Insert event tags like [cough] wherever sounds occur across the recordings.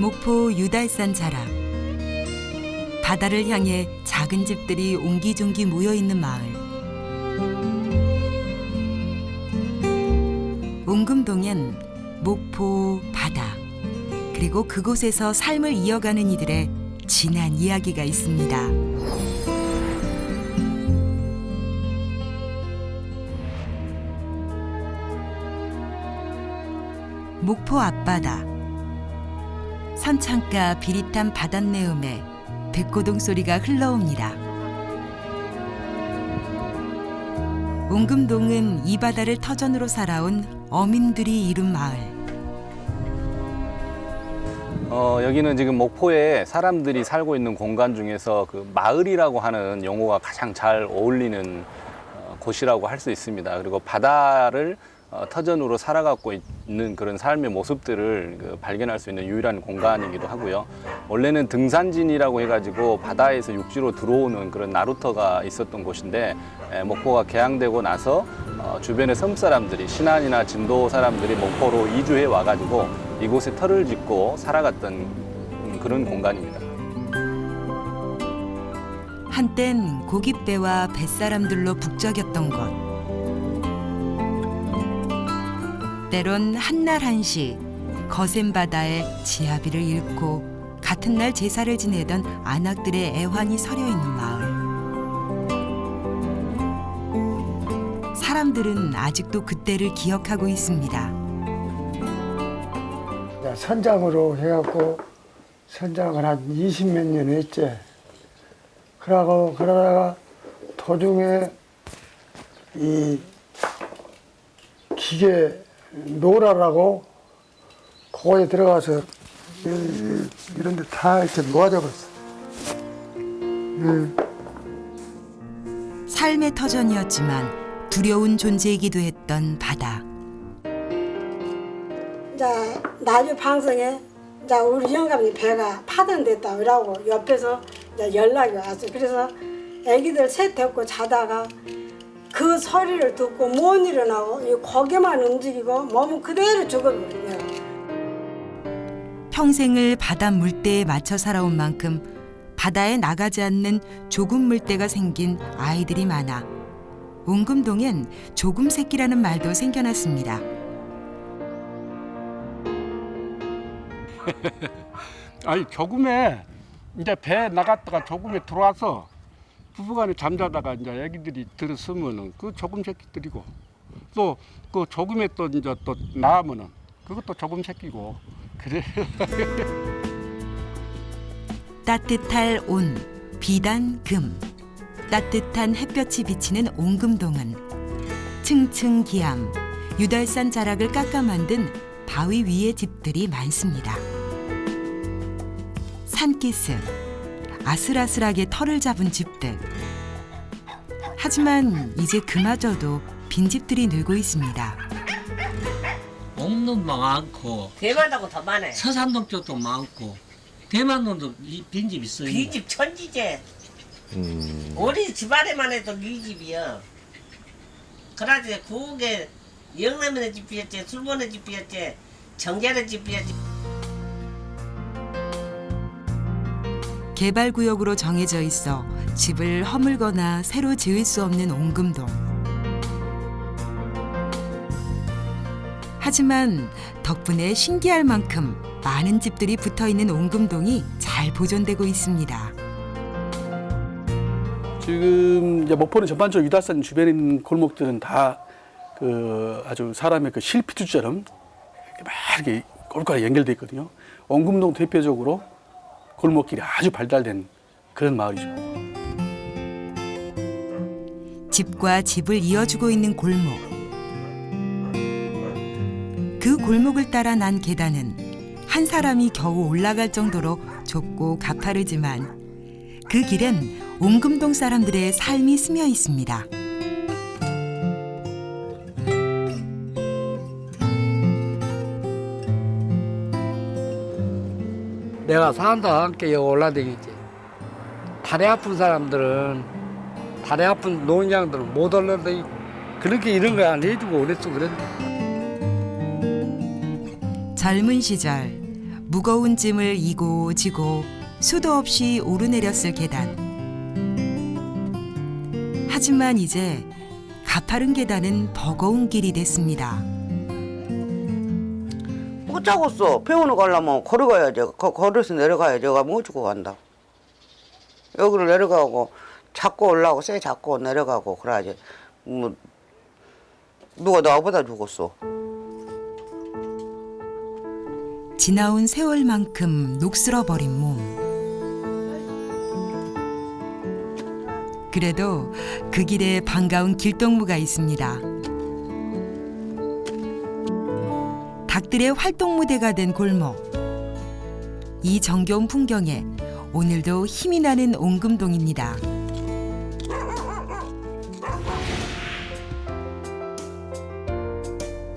목포 유달산 자락. 바다를 향해 작은 집들이 옹기종기 모여 있는 마을. 웅금동엔 목포 바다 그리고 그곳에서 삶을 이어가는 이들의 진한 이야기가 있습니다. 목포 앞바다 선창가 비릿한 바닷내음에 백고동 소리가 흘러옵니다. 웅금동은 이 바다를 터전으로 살아온 어민들이 이룬 마을. 어, 여기는 지금 목포에 사람들이 살고 있는 공간 중에서 그 마을이라고 하는 용어가 가장 잘 어울리는 어, 곳이라고 할 수 있습니다. 그리고 바다를 어, 터전으로 살아가고 있는 그런 삶의 모습들을 그 발견할 수 있는 유일한 공간이기도 하고요. 원래는 등산진이라고 해가지고 바다에서 육지로 들어오는 그런 나루터가 있었던 곳인데 에, 목포가 개항되고 나서 어, 주변의 섬 사람들이 신안이나 진도 사람들이 목포로 이주해 와가지고 이곳에 터를 짓고 살아갔던 음, 그런 공간입니다. 한땐 고깃배와 뱃사람들로 북적였던 곳. 때론 한날 한시 거센 바다에 지아비를 잃고 같은 날 제사를 지내던 안악들의 애환이 서려 있는 마을. 사람들은 아직도 그때를 기억하고 있습니다. 선장으로 해갖고 선장을 한 20몇 년 했지. 그러고 그러다가 도중에 이 기계 노라라고 그거에 들어가서 이- 이런 데 다 이렇게 놓아져 버렸어. 응. 삶의 터전이었지만 두려운 존재이기도 했던 바다. 이제 나주 방송에 이제 우리 영감이 배가 파전됐다 그러고 옆에서 이제 연락이 왔어. 그래서 아기들 셋 데리고 자다가 그 소리를 듣고 못 일어나고 이 고개만 움직이고 몸은 그대로 죽어버리네요. 평생을 바다 물때에 맞춰 살아온 만큼 바다에 나가지 않는 조금 물때가 생긴 아이들이 많아 웅금동엔 조금 새끼라는 말도 생겨났습니다. [laughs] 아니 조금에 이제 배 나갔다가 조금에 들어와서 부부간에 잠자다가 이제 애기들이 들었으면은 그 조금 새끼들이고 또 그 조금에 또 이제 또 나으면은 그것도 조금 새끼고 그래 [laughs] 따뜻할 온, 비단 금. 따뜻한 햇볕이 비치는 옹금동은 층층 기암, 유달산 자락을 깎아 만든 바위 위의 집들이 많습니다. 산기슭, 아슬아슬하게 털을 잡은 집들. 하지만 이제 그마저도 빈집들이 늘고 있습니다. 옥도 많고 대만하고 더 많아. 서산동 쪽도 많고 대만동도 이 빈집 있어요. 비집 천지제. 우리 집안에만 해도 네 집이야. 그러지 구옥에 영남의 집이었지, 술본의 집이었지, 정자의 집이었지. 개발구역으로 정해져 있어 집을 허물거나 새로 지을 수 없는 옹금동. 하지만 덕분에 신기할 만큼 많은 집들이 붙어 있는 옹금동이 잘 보존되고 있습니다. 지금 이제 목포는 전반적으로 유달산 주변에 있는 골목들은 다 그 아주 사람의 그 실피투처럼 이렇게 막 이렇게 꼴꼴하게 연결돼 있거든요. 원금동 대표적으로 골목길이 아주 발달된 그런 마을이죠. 집과 집을 이어주고 있는 골목. 그 골목을 따라 난 계단은 한 사람이 겨우 올라갈 정도로 좁고 가파르지만 그 길엔 옹금동 사람들의 삶이 스며 있습니다. 내가 사람들과 함께 올라다니지. 다리 아픈 사람들은 다리 아픈 노인장들은 못 올라다니고 그렇게 이런 거 안 해주고 그랬어 그랬는데. 젊은 시절 무거운 짐을 이고 지고 수도 없이 오르내렸을 계단. 하지만 이제 가파른 계단은 버거운 길이 됐습니다. 못 자겠어. 병원에 가려면 걸어가야지. 거, 걸어서 내려가야지. 내가 뭐 주고 간다. 여기를 내려가고 잡고 올라오고 쇠 잡고 내려가고 그래야지. 뭐 누가 나보다 죽었어. 지나온 세월만큼 녹슬어버린 몸. 그래도 그 길에 반가운 길동무가 있습니다. 닭들의 활동 무대가 된 골목. 이 정겨운 풍경에 오늘도 힘이 나는 옹금동입니다.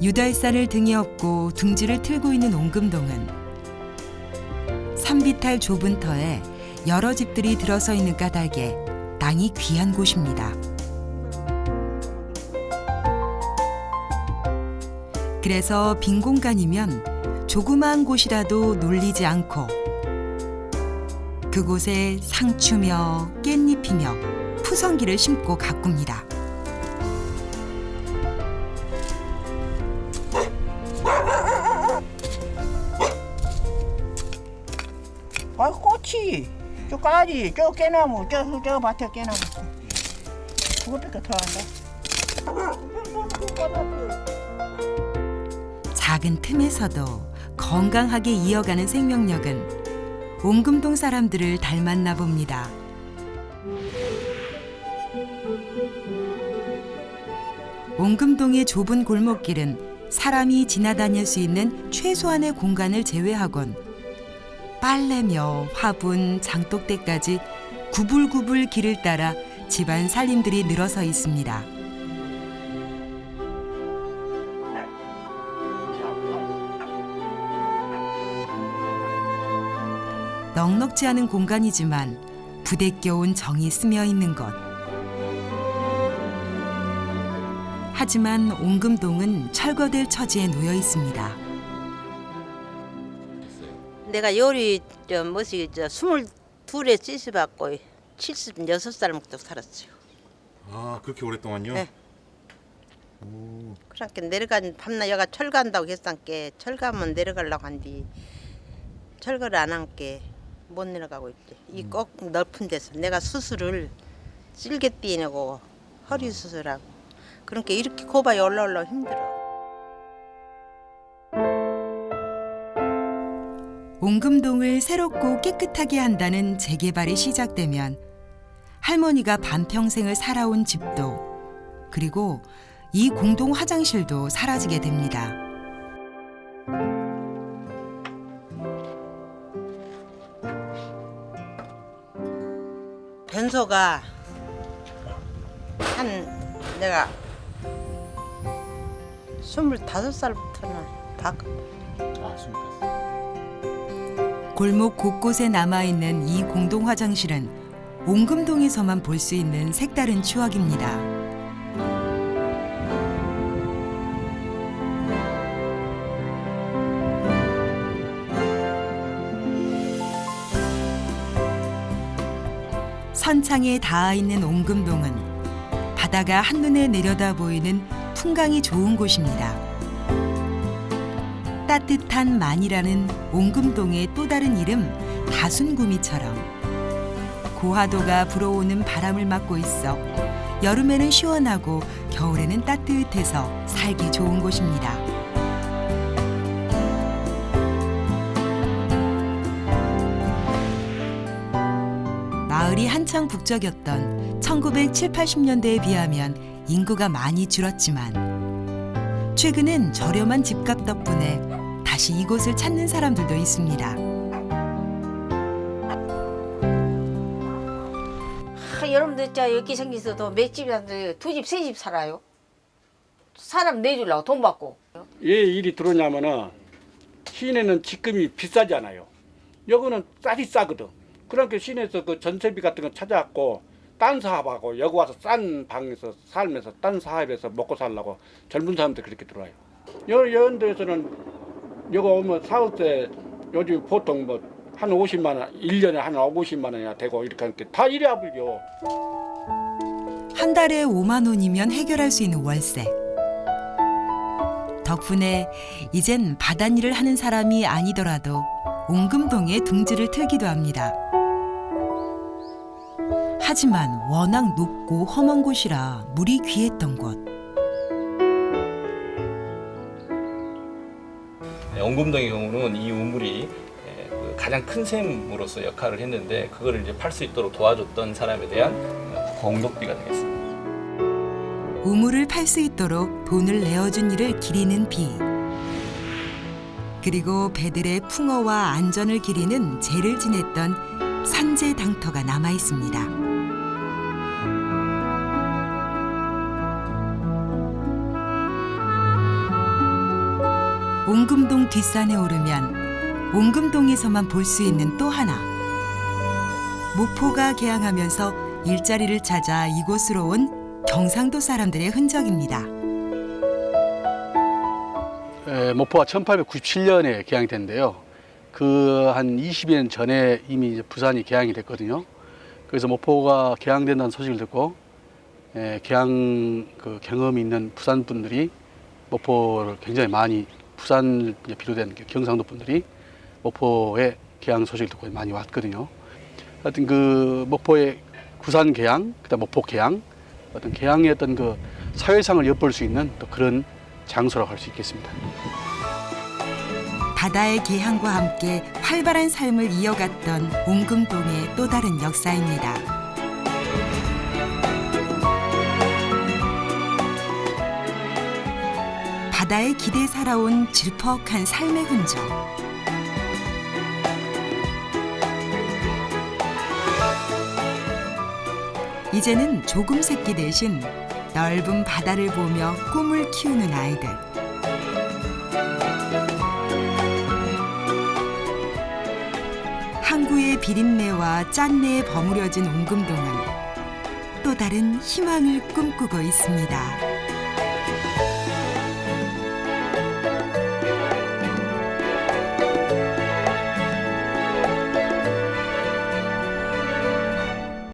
유달산을 등에 업고 둥지를 틀고 있는 옹금동은 산비탈 좁은 터에 여러 집들이 들어서 있는 까닭에 땅이 귀한 곳입니다. 그래서 빈 공간이면 조그마한 곳이라도 놀리지 않고 그곳에 상추며 깻잎이며 푸성기를 심고 가꿉니다. 아 꽃이 저 까지. 저 깨나무. 저, 저 밭에 깨나무. 그것밖에 더 한다 작은 틈에서도 건강하게 이어가는 생명력은 옹금동 사람들을 닮았나 봅니다. 옹금동의 좁은 골목길은 사람이 지나다닐 수 있는 최소한의 공간을 제외하곤 빨래며 화분, 장독대까지 구불구불 길을 따라 집안 살림들이 늘어서 있습니다. 넉넉지 않은 공간이지만 부대껴온 정이 스며 있는 것. 하지만 옹금동은 철거될 처지에 놓여 있습니다. 내가 요리 저 뭐지 저 스물 둘에 찌시 받고 76살부터 살았어요. 아 그렇게 오랫동안요? 네. 그렇게 내려간 밤낮 여가 철간다고 했단께 철가면 내려가려고 한디 철거를 안 한게 못 내려가고 있지. 이 꼭 넓은 데서 내가 수술을 쓸개 띠내고 허리 수술하고 그러니까 이렇게 고바에 올라올라 힘들어. 옹금동을 새롭고 깨끗하게 한다는 재개발이 시작되면 할머니가 반평생을 살아온 집도 그리고 이 공동 화장실도 사라지게 됩니다. 변소가 한 내가 스물다섯 살부터는 다아 스물다섯. 골목 곳곳에 남아있는 이 공동 화장실은 옹금동에서만 볼 수 있는 색다른 추억입니다. 선창에 닿아 있는 옹금동은 바다가 한눈에 내려다 보이는 풍광이 좋은 곳입니다. 따뜻한 만이라는 옹금동의 또 다른 이름 다순구미처럼 고하도가 불어오는 바람을 맞고 있어 여름에는 시원하고 겨울에는 따뜻해서 살기 좋은 곳입니다. 마을이 한창 북적였던 1970, 80년대에 비하면 인구가 많이 줄었지만 최근엔 저렴한 집값 덕분에 다시 이곳을 찾는 사람들도 있습니다. 하, 여러분들 진짜 여기 생기서도 몇 집이라도 두 집, 세 집 살아요. 사람 내주려고 돈 받고. 왜 일이 들어오냐면은 시내는 직금이 비싸잖아요. 여기는 쌀이 싸거든. 그러니까 시내에서 그 전세비 같은 거 찾아갖고 딴 사업하고 여기 와서 싼 방에서 살면서 딴 사업에서 먹고 살라고 젊은 사람들 그렇게 들어와요. 여 연도에서는 여기 오면 사업세 요즘 보통 뭐 한 50만 원, 1년에 한 50만 원이나 되고 이렇게 하니까 다 이래야 불려. 한 달에 5만 원이면 해결할 수 있는 월세. 덕분에 이젠 바닷일을 하는 사람이 아니더라도 옹금동에 둥지를 틀기도 합니다. 하지만 워낙 높고 험한 곳이라 물이 귀했던 곳. 네, 엉금동의 경우는 이 우물이 에, 그 가장 큰 샘으로서 역할을 했는데 그거를 이제 팔 수 있도록 도와줬던 사람에 대한 어, 공덕비가 되겠습니다. 우물을 팔 수 있도록 돈을 내어준 이를 기리는 비. 그리고 배들의 풍어와 안전을 기리는 제를 지냈던 산재 당터가 남아 있습니다. 옹금동 뒷산에 오르면 옹금동에서만 볼 수 있는 또 하나. 모포가 개항하면서 일자리를 찾아 이곳으로 온 경상도 사람들의 흔적입니다. 에, 모포가 1897년에 개항이 됐는데요. 그 한 20년 전에 이미 부산이 개항이 됐거든요. 그래서 모포가 개항된다는 소식을 듣고 에, 개항 그 경험이 있는 부산 분들이 모포를 굉장히 많이 이제 비롯된 경상도 분들이 모포에 개항 소식을 듣고 많이 왔거든요. 하여튼 그 목포의 구산 개항, 그다음 목포 개항, 어떤 개항의 어떤 그 사회상을 엿볼 수 있는 또 그런 장소라고 할 수 있겠습니다. 바다의 개항과 함께 활발한 삶을 이어갔던 옹금동의 또 다른 역사입니다. 바다에 기대 살아온 질퍽한 삶의 흔적. 이제는 조금 새끼 대신 넓은 바다를 보며 꿈을 키우는 아이들. 항구의 비린내와 짠내에 버무려진 옹금동은 또 다른 희망을 꿈꾸고 있습니다.